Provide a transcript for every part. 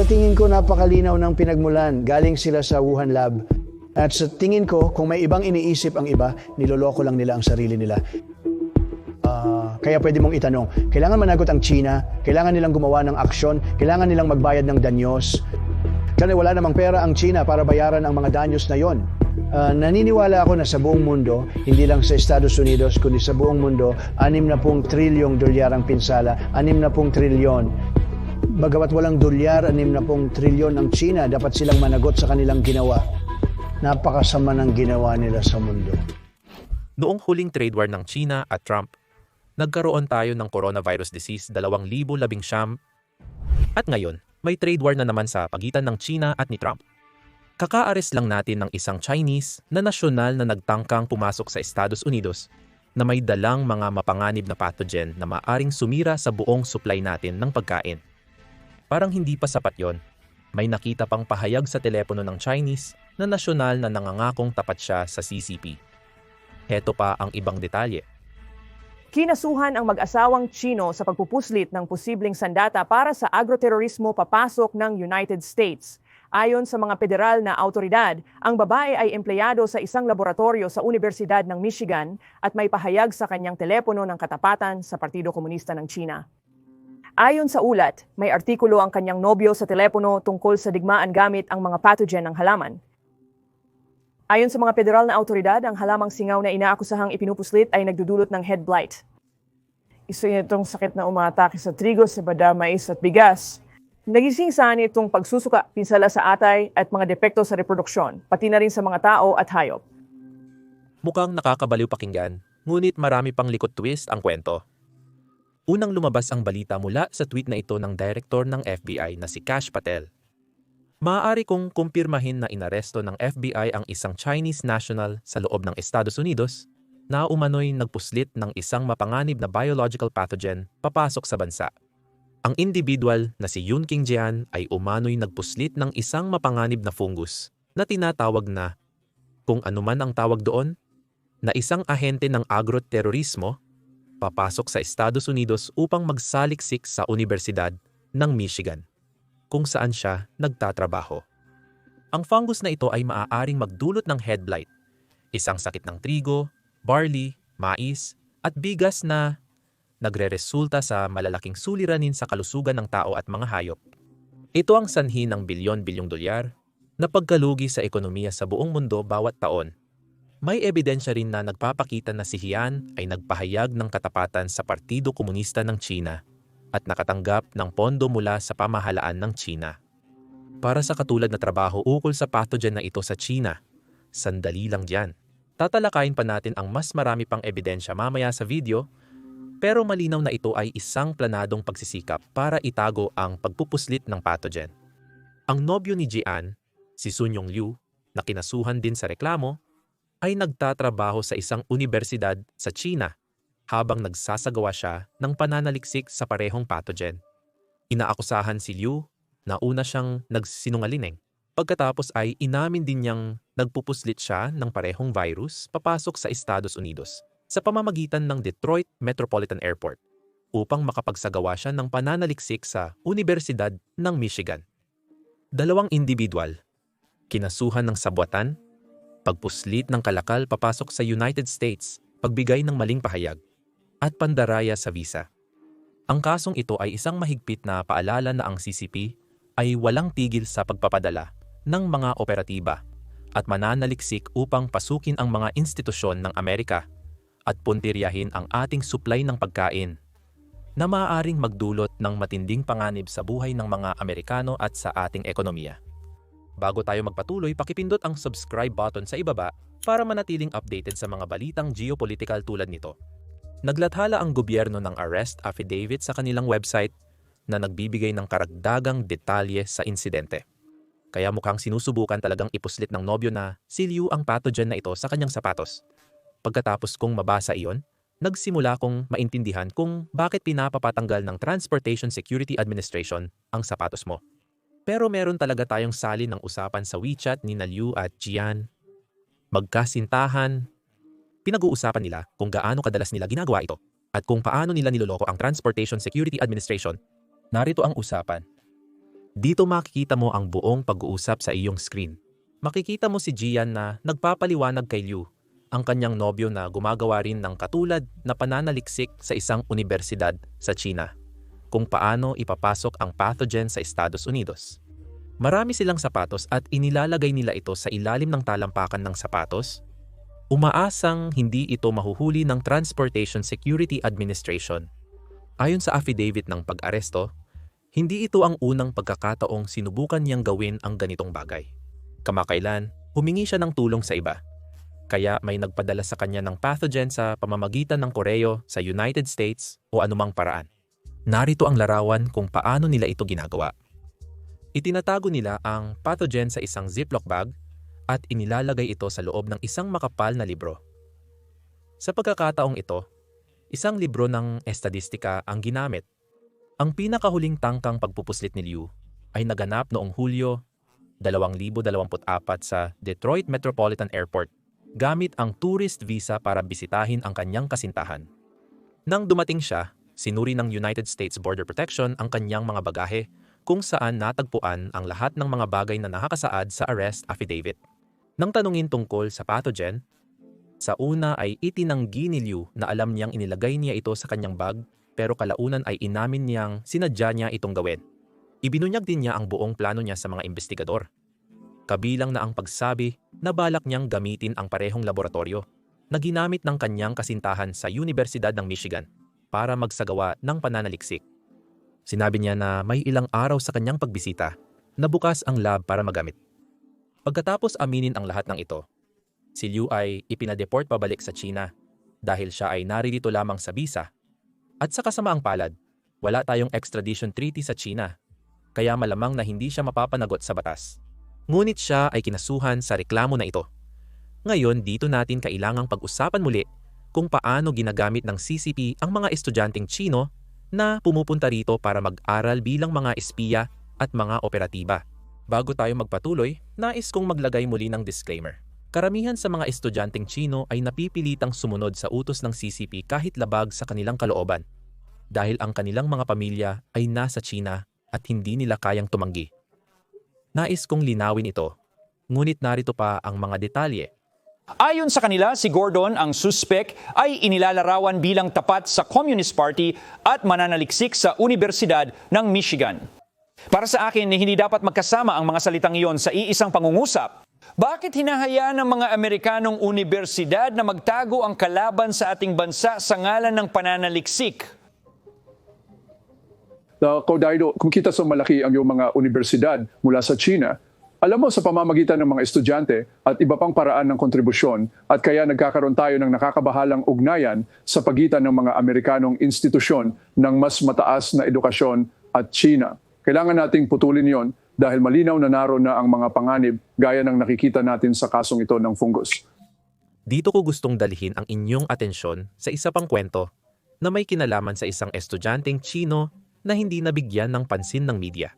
Sa tingin ko napakalinaw ng pinagmulan. Galing sila sa Wuhan Lab. At sa tingin ko, kung may ibang iniisip ang iba, niloloko lang nila ang sarili nila. Ah, kaya pwede mong itanong, kailangan managot ang China, kailangan nilang gumawa ng aksyon, kailangan nilang magbayad ng danyos. Kasi wala namang pera ang China para bayaran ang mga danyos na yon. Ah, naniniwala ako na sa buong mundo, hindi lang sa Estados Unidos, kundi sa buong mundo, 60 trilyong dolyar ang pinsala, 60 trilyon. Bagamat walang dolyar, 60 trilyon ang China, dapat silang managot sa kanilang ginawa. Napakasama ng ginawa nila sa mundo. Noong huling trade war ng China at Trump, nagkaroon tayo ng coronavirus disease 2019 at ngayon may trade war na naman sa pagitan ng China at ni Trump. Kakaares lang natin ng isang Chinese na nasyonal na nagtangkang pumasok sa Estados Unidos na may dalang mga mapanganib na pathogen na maaring sumira sa buong supply natin ng pagkain. Parang hindi pa sapat yon. May nakita pang pahayag sa telepono ng Chinese na nasyonal na nangangakong tapat siya sa CCP. Heto pa ang ibang detalye. Kinasuhan ang mag-asawang Chino sa pagpupuslit ng posibleng sandata para sa agroterorismo papasok ng United States. Ayon sa mga federal na autoridad, ang babae ay empleyado sa isang laboratorio sa Universidad ng Michigan at may pahayag sa kanyang telepono ng katapatan sa Partido Komunista ng China. Ayon sa ulat, may artikulo ang kanyang nobyo sa telepono tungkol sa digmaan gamit ang mga pathogen ng halaman. Ayon sa mga federal na autoridad, ang halamang singaw na inaakusahang ipinupuslit ay nagdudulot ng head blight. Isa itong sakit na umaatake sa trigo, sebada, mais at bigas. Nagising saan itong pagsusuka, pinsala sa atay at mga depekto sa reproduksyon, pati na rin sa mga tao at hayop. Mukhang nakakabaliw pakinggan, ngunit marami pang likod twist ang kwento. Unang lumabas ang balita mula sa tweet na ito ng director ng FBI na si Kash Patel. Maaari kong kumpirmahin na inaresto ng FBI ang isang Chinese national sa loob ng Estados Unidos na umano'y nagpuslit ng isang mapanganib na biological pathogen papasok sa bansa. Ang individual na si Yun King Jian ay umano'y nagpuslit ng isang mapanganib na fungus na tinatawag na, kung anuman ang tawag doon, na isang ahente ng agroterorismo papasok sa Estados Unidos upang magsaliksik sa Universidad ng Michigan, kung saan siya nagtatrabaho. Ang fungus na ito ay maaaring magdulot ng head blight, isang sakit ng trigo, barley, mais, at bigas na nagreresulta sa malalaking suliranin sa kalusugan ng tao at mga hayop. Ito ang sanhi ng bilyon-bilyong dolyar na pagkalugi sa ekonomiya sa buong mundo bawat taon may ebidensya rin na nagpapakita na si Hian ay nagpahayag ng katapatan sa Partido Komunista ng China at nakatanggap ng pondo mula sa pamahalaan ng China. Para sa katulad na trabaho ukol sa pathogen na ito sa China, sandali lang diyan. Tatalakayin pa natin ang mas marami pang ebidensya mamaya sa video, pero malinaw na ito ay isang planadong pagsisikap para itago ang pagpupuslit ng pathogen. Ang nobyo ni Jian, si Sun Yong Liu, na kinasuhan din sa reklamo, ay nagtatrabaho sa isang universidad sa China habang nagsasagawa siya ng pananaliksik sa parehong pathogen. Inaakusahan si Liu na una siyang nagsinungalineng. Pagkatapos ay inamin din niyang nagpupuslit siya ng parehong virus papasok sa Estados Unidos sa pamamagitan ng Detroit Metropolitan Airport upang makapagsagawa siya ng pananaliksik sa Universidad ng Michigan. Dalawang individual, kinasuhan ng sabwatan pagpuslit ng kalakal papasok sa United States, pagbigay ng maling pahayag, at pandaraya sa visa. Ang kasong ito ay isang mahigpit na paalala na ang CCP ay walang tigil sa pagpapadala ng mga operatiba at mananaliksik upang pasukin ang mga institusyon ng Amerika at puntiryahin ang ating supply ng pagkain na maaaring magdulot ng matinding panganib sa buhay ng mga Amerikano at sa ating ekonomiya. Bago tayo magpatuloy, pakipindot ang subscribe button sa ibaba para manatiling updated sa mga balitang geopolitical tulad nito. Naglathala ang gobyerno ng arrest affidavit sa kanilang website na nagbibigay ng karagdagang detalye sa insidente. Kaya mukhang sinusubukan talagang ipuslit ng nobyo na si Liu ang pathogen na ito sa kanyang sapatos. Pagkatapos kong mabasa iyon, nagsimula kong maintindihan kung bakit pinapapatanggal ng Transportation Security Administration ang sapatos mo. Pero meron talaga tayong sali ng usapan sa WeChat ni Liu at Jian. Magkasintahan. Pinag-uusapan nila kung gaano kadalas nila ginagawa ito at kung paano nila niloloko ang Transportation Security Administration. Narito ang usapan. Dito makikita mo ang buong pag-uusap sa iyong screen. Makikita mo si Gian na nagpapaliwanag kay Liu, ang kanyang nobyo na gumagawa rin ng katulad na pananaliksik sa isang universidad sa China kung paano ipapasok ang pathogen sa Estados Unidos. Marami silang sapatos at inilalagay nila ito sa ilalim ng talampakan ng sapatos. Umaasang hindi ito mahuhuli ng Transportation Security Administration. Ayon sa affidavit ng pag-aresto, hindi ito ang unang pagkakataong sinubukan niyang gawin ang ganitong bagay. Kamakailan, humingi siya ng tulong sa iba. Kaya may nagpadala sa kanya ng pathogen sa pamamagitan ng koreo sa United States o anumang paraan. Narito ang larawan kung paano nila ito ginagawa. Itinatago nila ang pathogen sa isang Ziploc bag at inilalagay ito sa loob ng isang makapal na libro. Sa pagkakataong ito, isang libro ng estadistika ang ginamit. Ang pinakahuling tangkang pagpupuslit ni Liu ay naganap noong Hulyo 2024 sa Detroit Metropolitan Airport gamit ang tourist visa para bisitahin ang kanyang kasintahan. Nang dumating siya, sinuri ng United States Border Protection ang kanyang mga bagahe kung saan natagpuan ang lahat ng mga bagay na nakakasaad sa arrest affidavit. Nang tanungin tungkol sa pathogen, sa una ay itinanggi ni Liu na alam niyang inilagay niya ito sa kanyang bag pero kalaunan ay inamin niyang sinadya niya itong gawin. Ibinunyag din niya ang buong plano niya sa mga investigador. Kabilang na ang pagsabi na balak niyang gamitin ang parehong laboratorio na ginamit ng kanyang kasintahan sa Universidad ng Michigan para magsagawa ng pananaliksik. Sinabi niya na may ilang araw sa kanyang pagbisita na bukas ang lab para magamit. Pagkatapos aminin ang lahat ng ito, si Liu ay ipinadeport pabalik sa China dahil siya ay naririto lamang sa visa. At sa kasamaang palad, wala tayong extradition treaty sa China, kaya malamang na hindi siya mapapanagot sa batas. Ngunit siya ay kinasuhan sa reklamo na ito. Ngayon dito natin kailangang pag-usapan muli kung paano ginagamit ng CCP ang mga estudyanteng Chino na pumupunta rito para mag-aral bilang mga espiya at mga operatiba. Bago tayo magpatuloy, nais kong maglagay muli ng disclaimer. Karamihan sa mga estudyanteng Chino ay napipilitang sumunod sa utos ng CCP kahit labag sa kanilang kalooban dahil ang kanilang mga pamilya ay nasa China at hindi nila kayang tumanggi. Nais kong linawin ito, ngunit narito pa ang mga detalye Ayon sa kanila, si Gordon, ang suspek, ay inilalarawan bilang tapat sa Communist Party at mananaliksik sa Universidad ng Michigan. Para sa akin, hindi dapat magkasama ang mga salitang iyon sa iisang pangungusap. Bakit hinahayaan ng mga Amerikanong universidad na magtago ang kalaban sa ating bansa sa ngalan ng pananaliksik? na Kodaido, kung kita sa malaki ang iyong mga universidad mula sa China, alam mo sa pamamagitan ng mga estudyante at iba pang paraan ng kontribusyon at kaya nagkakaroon tayo ng nakakabahalang ugnayan sa pagitan ng mga Amerikanong institusyon ng mas mataas na edukasyon at China. Kailangan nating putulin yon dahil malinaw na naroon na ang mga panganib gaya ng nakikita natin sa kasong ito ng fungus. Dito ko gustong dalhin ang inyong atensyon sa isa pang kwento na may kinalaman sa isang estudyanteng Chino na hindi nabigyan ng pansin ng media.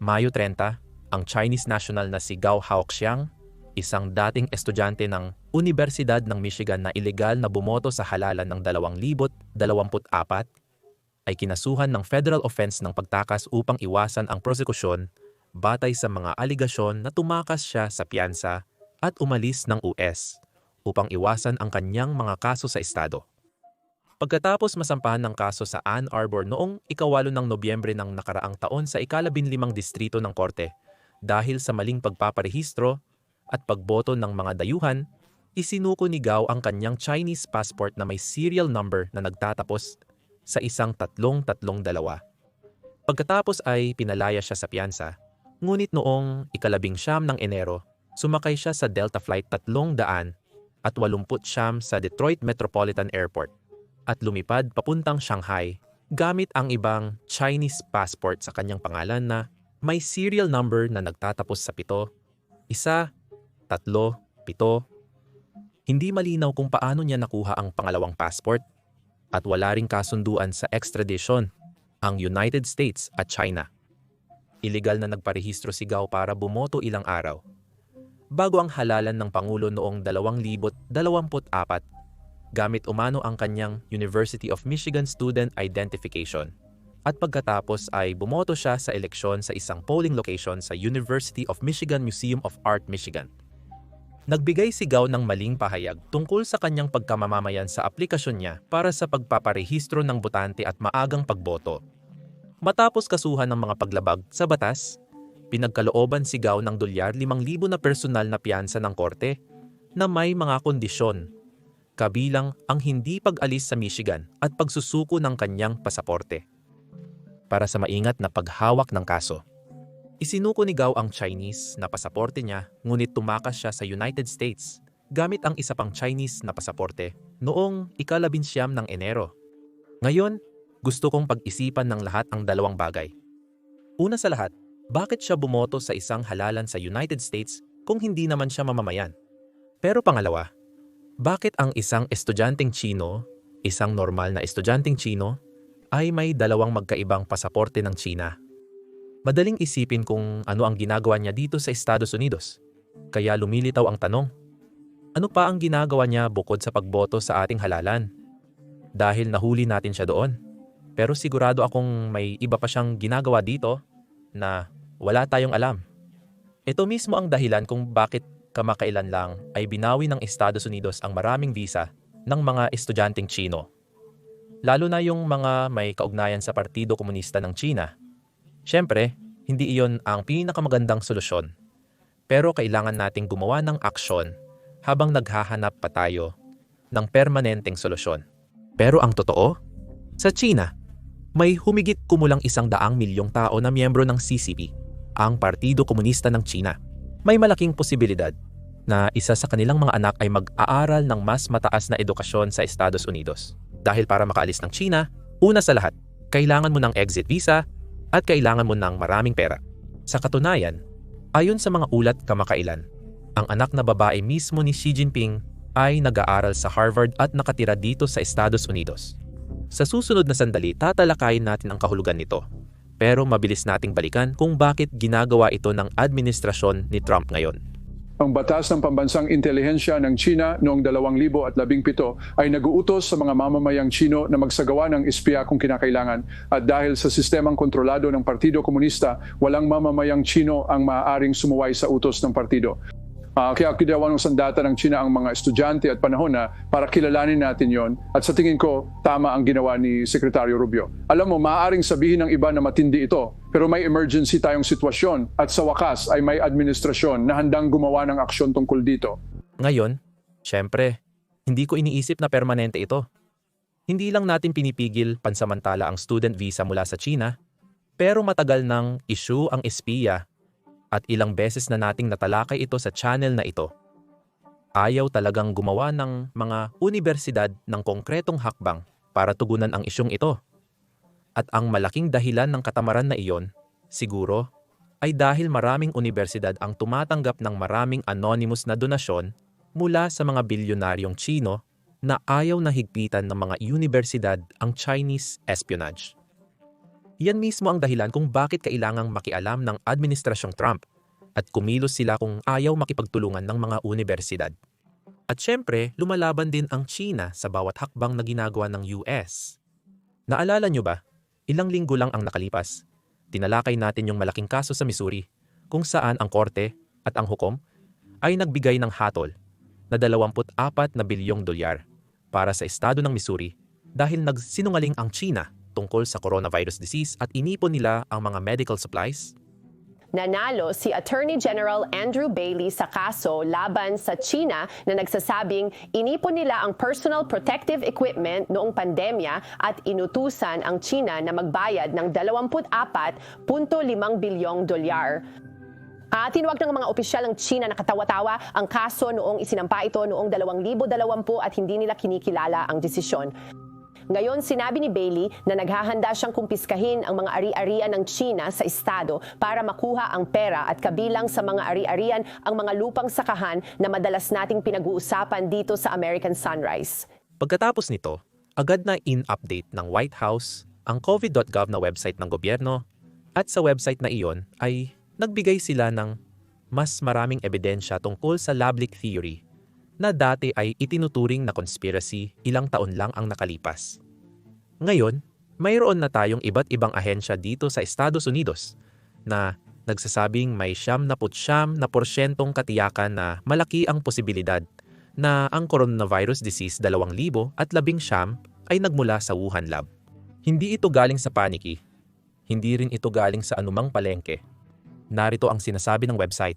Mayo 30, ang Chinese national na si Gao Haoxiang, isang dating estudyante ng Universidad ng Michigan na ilegal na bumoto sa halalan ng 2024, ay kinasuhan ng federal offense ng pagtakas upang iwasan ang prosekusyon batay sa mga aligasyon na tumakas siya sa piyansa at umalis ng US upang iwasan ang kanyang mga kaso sa estado. Pagkatapos masampahan ng kaso sa Ann Arbor noong ikawalo ng Nobyembre ng nakaraang taon sa ikalabinlimang distrito ng korte, dahil sa maling pagpaparehistro at pagboto ng mga dayuhan, isinuko ni Gao ang kanyang Chinese passport na may serial number na nagtatapos sa isang tatlong-tatlong dalawa. Pagkatapos ay pinalaya siya sa piyansa, ngunit noong ikalabing siyam ng Enero, sumakay siya sa Delta Flight tatlong daan at walumput siyam sa Detroit Metropolitan Airport at lumipad papuntang Shanghai gamit ang ibang Chinese passport sa kanyang pangalan na may serial number na nagtatapos sa pito, isa, tatlo, pito. Hindi malinaw kung paano niya nakuha ang pangalawang passport at wala ring kasunduan sa extradition ang United States at China. Iligal na nagparehistro si Gao para bumoto ilang araw. Bago ang halalan ng Pangulo noong 2024 gamit umano ang kanyang University of Michigan Student Identification at pagkatapos ay bumoto siya sa eleksyon sa isang polling location sa University of Michigan Museum of Art, Michigan. Nagbigay sigaw ng maling pahayag tungkol sa kanyang pagkamamamayan sa aplikasyon niya para sa pagpaparehistro ng botante at maagang pagboto. Matapos kasuhan ng mga paglabag sa batas, pinagkalooban sigaw ng dolyar 5,000 na personal na piyansa ng korte na may mga kondisyon, kabilang ang hindi pag-alis sa Michigan at pagsusuko ng kanyang pasaporte para sa maingat na paghawak ng kaso. Isinuko ni Gao ang Chinese na pasaporte niya ngunit tumakas siya sa United States gamit ang isa pang Chinese na pasaporte noong ikalabinsyam ng Enero. Ngayon, gusto kong pag-isipan ng lahat ang dalawang bagay. Una sa lahat, bakit siya bumoto sa isang halalan sa United States kung hindi naman siya mamamayan? Pero pangalawa, bakit ang isang estudyanteng Chino, isang normal na estudyanteng Chino, ay may dalawang magkaibang pasaporte ng China? Madaling isipin kung ano ang ginagawa niya dito sa Estados Unidos. Kaya lumilitaw ang tanong, ano pa ang ginagawa niya bukod sa pagboto sa ating halalan? Dahil nahuli natin siya doon. Pero sigurado akong may iba pa siyang ginagawa dito na wala tayong alam. Ito mismo ang dahilan kung bakit kamakailan lang ay binawi ng Estados Unidos ang maraming visa ng mga estudyanteng Chino. Lalo na yung mga may kaugnayan sa Partido Komunista ng China Siyempre, hindi iyon ang pinakamagandang solusyon. Pero kailangan nating gumawa ng aksyon habang naghahanap pa tayo ng permanenteng solusyon. Pero ang totoo, sa China, may humigit kumulang isang daang milyong tao na miyembro ng CCP, ang Partido Komunista ng China. May malaking posibilidad na isa sa kanilang mga anak ay mag-aaral ng mas mataas na edukasyon sa Estados Unidos. Dahil para makaalis ng China, una sa lahat, kailangan mo ng exit visa at kailangan mo ng maraming pera. Sa katunayan, ayon sa mga ulat kamakailan, ang anak na babae mismo ni Xi Jinping ay nag-aaral sa Harvard at nakatira dito sa Estados Unidos. Sa susunod na sandali, tatalakayin natin ang kahulugan nito. Pero mabilis nating balikan kung bakit ginagawa ito ng administrasyon ni Trump ngayon. Ang batas ng pambansang intelihensya ng China noong 2017 ay naguutos sa mga mamamayang Chino na magsagawa ng espiya kung kinakailangan. At dahil sa sistemang kontrolado ng Partido Komunista, walang mamamayang Chino ang maaaring sumuway sa utos ng partido. Uh, kaya ginawa ng sandata ng China ang mga estudyante at panahon na para kilalanin natin yon. At sa tingin ko, tama ang ginawa ni Sekretaryo Rubio. Alam mo, maaaring sabihin ng iba na matindi ito, pero may emergency tayong sitwasyon at sa wakas ay may administrasyon na handang gumawa ng aksyon tungkol dito. Ngayon, syempre, hindi ko iniisip na permanente ito. Hindi lang natin pinipigil pansamantala ang student visa mula sa China, pero matagal nang issue ang espiya at ilang beses na nating natalakay ito sa channel na ito. Ayaw talagang gumawa ng mga universidad ng konkretong hakbang para tugunan ang isyong ito. At ang malaking dahilan ng katamaran na iyon, siguro, ay dahil maraming universidad ang tumatanggap ng maraming anonymous na donasyon mula sa mga bilyonaryong Chino na ayaw na higpitan ng mga universidad ang Chinese espionage. Yan mismo ang dahilan kung bakit kailangang makialam ng Administrasyong Trump at kumilos sila kung ayaw makipagtulungan ng mga universidad. At syempre, lumalaban din ang China sa bawat hakbang na ginagawa ng US. Naalala nyo ba, ilang linggo lang ang nakalipas, tinalakay natin yung malaking kaso sa Missouri kung saan ang korte at ang hukom ay nagbigay ng hatol na 24 na bilyong dolyar para sa estado ng Missouri dahil nagsinungaling ang China tungkol sa coronavirus disease at inipon nila ang mga medical supplies? Nanalo si Attorney General Andrew Bailey sa kaso laban sa China na nagsasabing inipon nila ang personal protective equipment noong pandemya at inutusan ang China na magbayad ng 24.5 bilyong dolyar. Uh, tinawag ng mga opisyal ng China na katawa-tawa ang kaso noong isinampa ito noong 2020 at hindi nila kinikilala ang desisyon. Ngayon, sinabi ni Bailey na naghahanda siyang kumpiskahin ang mga ari-arian ng China sa estado para makuha ang pera at kabilang sa mga ari-arian ang mga lupang sakahan na madalas nating pinag-uusapan dito sa American Sunrise. Pagkatapos nito, agad na in-update ng White House ang covid.gov na website ng gobyerno at sa website na iyon ay nagbigay sila ng mas maraming ebidensya tungkol sa lab leak theory na dati ay itinuturing na conspiracy ilang taon lang ang nakalipas. Ngayon, mayroon na tayong iba't ibang ahensya dito sa Estados Unidos na nagsasabing may siyam na putsyam na porsyentong katiyakan na malaki ang posibilidad na ang coronavirus disease 2000 at labing siyam ay nagmula sa Wuhan Lab. Hindi ito galing sa paniki. Hindi rin ito galing sa anumang palengke. Narito ang sinasabi ng website.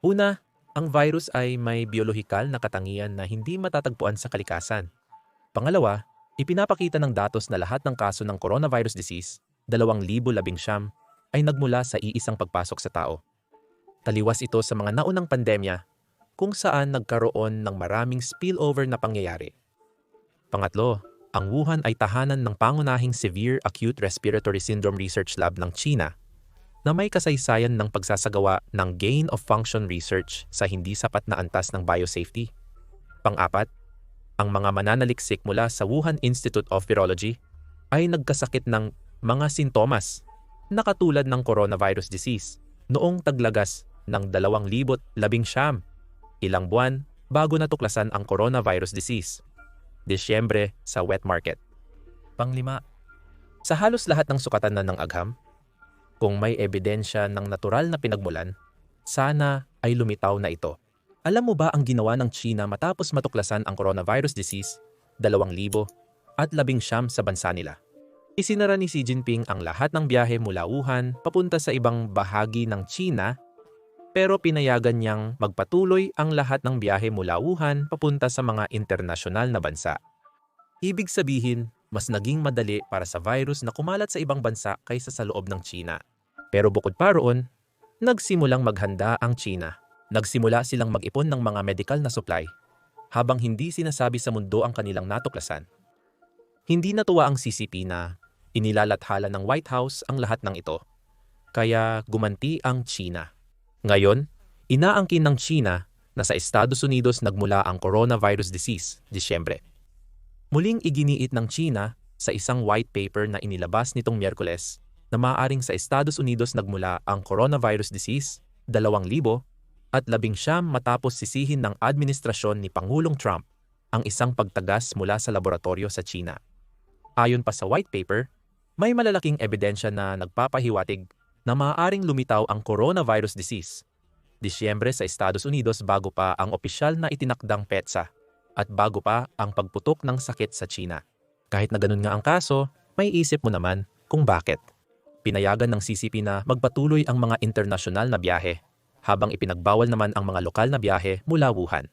Una, ang virus ay may biolohikal na katangian na hindi matatagpuan sa kalikasan. Pangalawa, ipinapakita ng datos na lahat ng kaso ng coronavirus disease, 2019, ay nagmula sa iisang pagpasok sa tao. Taliwas ito sa mga naunang pandemya kung saan nagkaroon ng maraming spillover na pangyayari. Pangatlo, ang Wuhan ay tahanan ng pangunahing Severe Acute Respiratory Syndrome Research Lab ng China na may kasaysayan ng pagsasagawa ng gain of function research sa hindi sapat na antas ng biosafety. Pang-apat, ang mga mananaliksik mula sa Wuhan Institute of Virology ay nagkasakit ng mga sintomas na katulad ng coronavirus disease noong taglagas ng 2019, ilang buwan bago natuklasan ang coronavirus disease. Disyembre sa wet market. Panglima, sa halos lahat ng sukatan ng agham, kung may ebidensya ng natural na pinagmulan, sana ay lumitaw na ito. Alam mo ba ang ginawa ng China matapos matuklasan ang coronavirus disease, 2,000 at labing siyam sa bansa nila? Isinara ni Xi Jinping ang lahat ng biyahe mula Wuhan papunta sa ibang bahagi ng China pero pinayagan niyang magpatuloy ang lahat ng biyahe mula Wuhan papunta sa mga internasyonal na bansa. Ibig sabihin, mas naging madali para sa virus na kumalat sa ibang bansa kaysa sa loob ng China. Pero bukod pa roon, nagsimulang maghanda ang China. Nagsimula silang mag-ipon ng mga medical na supply habang hindi sinasabi sa mundo ang kanilang natuklasan. Hindi natuwa ang CCP na inilalathala ng White House ang lahat ng ito. Kaya gumanti ang China. Ngayon, inaangkin ng China na sa Estados Unidos nagmula ang coronavirus disease, Disyembre. Muling iginiit ng China sa isang white paper na inilabas nitong Miyerkules na maaaring sa Estados Unidos nagmula ang coronavirus disease, 2,000 at labing siyam matapos sisihin ng administrasyon ni Pangulong Trump ang isang pagtagas mula sa laboratorio sa China. Ayon pa sa white paper, may malalaking ebidensya na nagpapahiwatig na maaaring lumitaw ang coronavirus disease. Disyembre sa Estados Unidos bago pa ang opisyal na itinakdang petsa at bago pa ang pagputok ng sakit sa China. Kahit na ganun nga ang kaso, may isip mo naman kung bakit. Pinayagan ng CCP na magpatuloy ang mga internasyonal na biyahe habang ipinagbawal naman ang mga lokal na biyahe mula Wuhan.